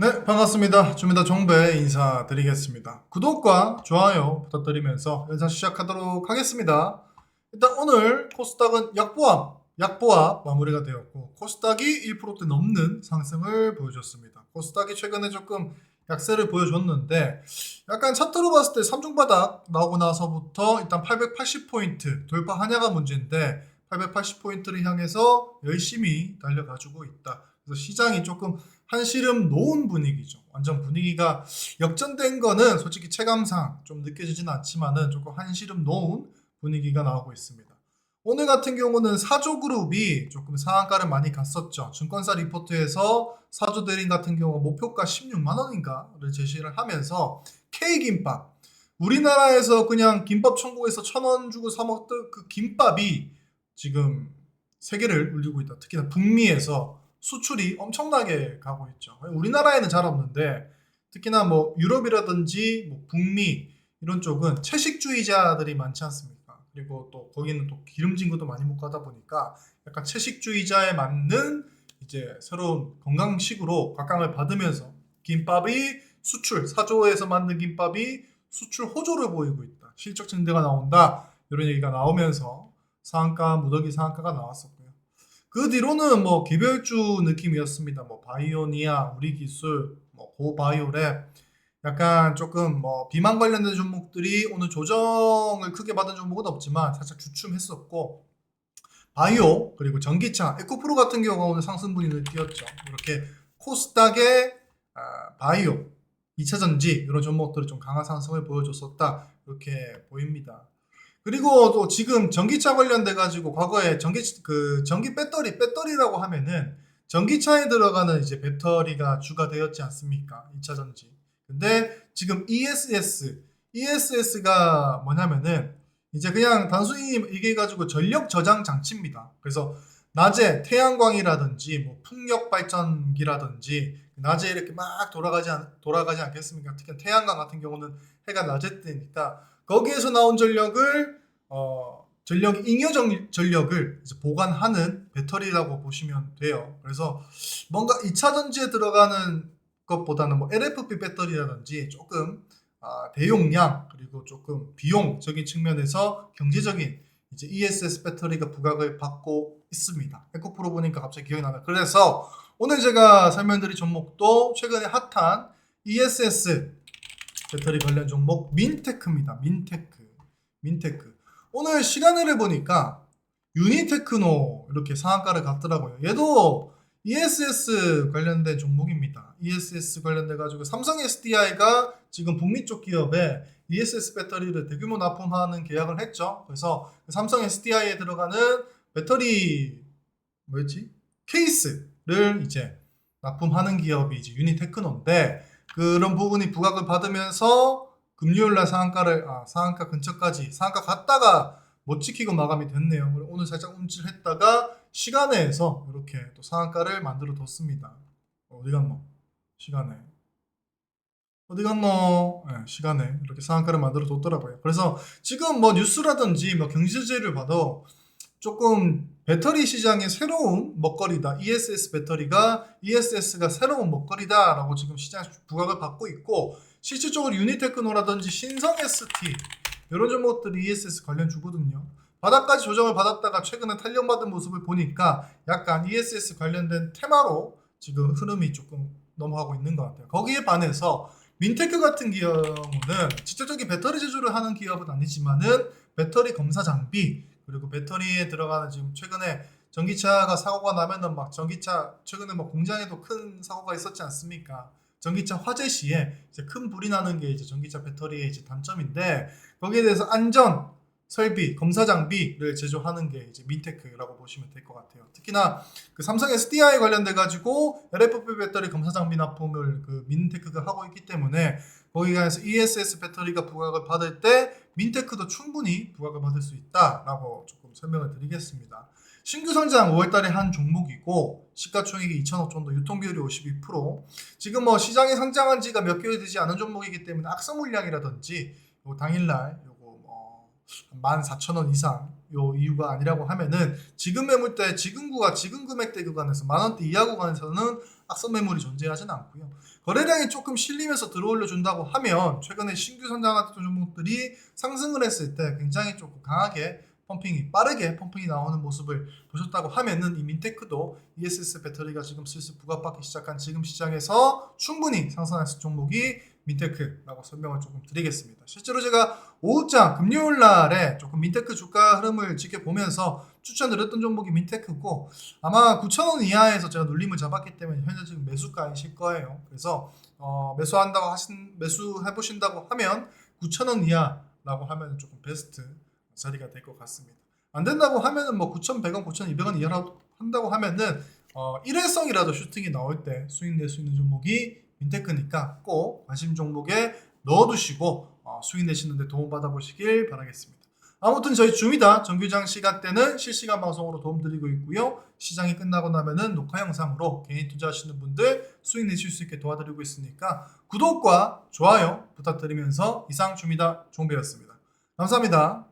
네, 반갑습니다. 주민다 정배 인사드리겠습니다. 구독과 좋아요 부탁드리면서 영상 시작하도록 하겠습니다. 일단 오늘 코스닥은 약보합, 약보합 마무리가 되었고 코스닥이 1%대 넘는 상승을 보여줬습니다. 코스닥이 최근에 조금 약세를 보여줬는데 약간 차트로 봤을 때 3중 바닥 나오고 나서부터 일단 880포인트 돌파 하냐가 문제인데 880포인트를 향해서 열심히 달려가지고 있다. 그래서 시장이 조금 한시름 놓은 분위기죠. 완전 분위기가 역전된 거는 솔직히 체감상 좀 느껴지진 않지만은 조금 한시름 놓은 분위기가 나오고 있습니다. 오늘 같은 경우는 사조 그룹이 조금 상한가를 많이 갔었죠. 증권사 리포트에서 사조 대린 같은 경우 목표가 16만 원인가를 제시를 하면서 K 김밥 우리나라에서 그냥 김밥 천국에서 천 원 주고 사 먹던 그 김밥이 지금 세계를 울리고 있다. 특히나 북미에서 수출이 엄청나게 가고 있죠. 우리나라에는 잘 없는데 특히나 뭐 유럽이라든지 뭐 북미 이런 쪽은 채식주의자들이 많지 않습니까? 그리고 또 거기는 또 기름진 것도 많이 먹고 하다 보니까 약간 채식주의자에 맞는 이제 새로운 건강식으로 각광을 받으면서 김밥이 수출 사조에서 만든 김밥이 수출 호조를 보이고 있다. 실적 증대가 나온다. 이런 얘기가 나오면서 상한가 무더기 상한가가 나왔었고요. 그 뒤로는 뭐 개별주 느낌이었습니다. 뭐 바이오니아, 우리 기술, 뭐 고바이오랩 약간 조금 뭐 비만 관련된 종목들이 오늘 조정을 크게 받은 종목은 없지만 살짝 주춤했었고 바이오 그리고 전기차 에코프로 같은 경우가 오늘 상승 분위기를 띄었죠. 이렇게 코스닥의 아, 바이오 2차 전지 이런 종목들이 좀 강한 상승을 보여줬었다 이렇게 보입니다. 그리고 또 지금 전기차 관련돼 가지고 과거에 전기 그 전기 배터리 배터리라고 하면은 전기차에 들어가는 이제 배터리가 주가 되었지 않습니까? 2차 전지. 근데 지금 ESS ESS가 뭐냐면은 이제 그냥 단순히 이게 가지고 전력 저장 장치입니다. 그래서 낮에 태양광이라든지 뭐 풍력 발전기라든지 낮에 이렇게 막 돌아가지 않, 돌아가지 않겠습니까? 특히 태양광 같은 경우는 해가 낮에 뜨니까 거기에서 나온 전력을 어, 전력 잉여 전- 전력을 보관하는 배터리라고 보시면 돼요. 그래서 뭔가 2차 전지에 들어가는 것보다는 뭐 LFP 배터리라든지 조금 아, 대용량 그리고 조금 비용적인 측면에서 경제적인 이제 ESS 배터리가 부각을 받고 있습니다. 에코프로 보니까 갑자기 기억이 나네. 그래서 오늘 제가 설명드릴 종목도 최근에 핫한 ESS 배터리 관련 종목 민테크입니다. 민테크. 민테크. 오늘 시간을 보니까 유니테크노 이렇게 상한가를 갔더라고요. 얘도 ESS 관련된 종목입니다. ESS 관련돼 가지고 삼성 SDI가 지금 북미 쪽 기업에 ESS 배터리를 대규모 납품하는 계약을 했죠. 그래서 그 삼성 SDI에 들어가는 배터리 뭐였지? 케이스를 이제 납품하는 기업이 이제 유니테크노인데 그런 부분이 부각을 받으면서 금요일 날 상한가를 아, 상한가 근처까지 상한가 갔다가 못 지키고 마감이 됐네요. 오늘 살짝 움찔했다가 시간에서 이렇게 또 상한가를 만들어 뒀습니다. 어디 갔노? 시간에. 어디 갔노? 네, 시간에 이렇게 상한가를 만들어 뒀더라고요. 그래서 지금 뭐 뉴스라든지 뭐 경제제를 봐도 조금 배터리 시장의 새로운 먹거리다. ESS 배터리가 ESS가 새로운 먹거리다라고 지금 시장 부각을 받고 있고 실질적으로 유니테크노라든지 신성 ST 이런 종목들이 ESS 관련 주거든요. 바닥까지 조정을 받았다가 최근에 탄력받은 모습을 보니까 약간 ESS 관련된 테마로 지금 흐름이 조금 넘어가고 있는 것 같아요. 거기에 반해서 민테크 같은 경우는 직접적인 배터리 제조를 하는 기업은 아니지만은 배터리 검사 장비 그리고 배터리에 들어가는 지금 최근에 전기차가 사고가 나면은 막 전기차 최근에 뭐 공장에도 큰 사고가 있었지 않습니까? 전기차 화재 시에 이제 큰 불이 나는 게 이제 전기차 배터리의 이제 단점인데 거기에 대해서 안전 설비 검사 장비를 제조하는 게 이제 민테크라고 보시면 될 것 같아요. 특히나 그 삼성 SDI 관련돼 가지고 LFP 배터리 검사 장비 납품을 그 민테크가 하고 있기 때문에 거기가서 ESS 배터리가 부각을 받을 때 민테크도 충분히 부각을 받을 수 있다라고 조금 설명을 드리겠습니다. 신규 상장 5월달에 한 종목이고 시가총액이 2천억 정도, 유통비율이 52%. 지금 뭐 시장에 상장한 지가 몇 개월 되지 않은 종목이기 때문에 악성 물량이라든지 요 당일날 요거 뭐 14,000원 이상 요 이유가 아니라고 하면은 지금 매물대 지금 구간 지금 금액대 구간에서 만 원대 이하 구간에서는 악성 매물이 존재하지는 않고요. 거래량이 조금 실리면서 들어올려 준다고 하면 최근에 신규 선장 같은 종목들이 상승을 했을 때 굉장히 조금 강하게 펌핑이 빠르게 펌핑이 나오는 모습을 보셨다고 하면은 이 민테크도 ESS 배터리가 지금 슬슬 부각받기 시작한 지금 시장에서 충분히 상승할 수 종목이 민테크라고 설명을 조금 드리겠습니다. 실제로 제가 5장 금요일 날에 조금 민테크 주가 흐름을 지켜보면서 추천드렸던 종목이 민테크고 아마 9,000원 이하에서 제가 눌림을 잡았기 때문에 현재 지금 매수가이실 거예요. 그래서 어, 매수한다고 하신 매수해 보신다고 하면 9,000원 이하라고 하면 조금 베스트 자리가 될 것 같습니다. 안 된다고 하면은 뭐 9,100원, 9,200원 이하라고 한다고 하면은 어, 일회성이라도 슈팅이 나올 때 수익 낼 수 있는 종목이 민테크니까 꼭 관심 종목에 넣어두시고 어, 수익 내시는데 도움 받아보시길 바라겠습니다. 아무튼 저희 줌이다 정규장 시간 때는 실시간 방송으로 도움드리고 있고요. 시장이 끝나고 나면은 녹화 영상으로 개인 투자하시는 분들 수익 내실 수 있게 도와드리고 있으니까 구독과 좋아요 부탁드리면서 이상 줌이다 종배였습니다. 감사합니다.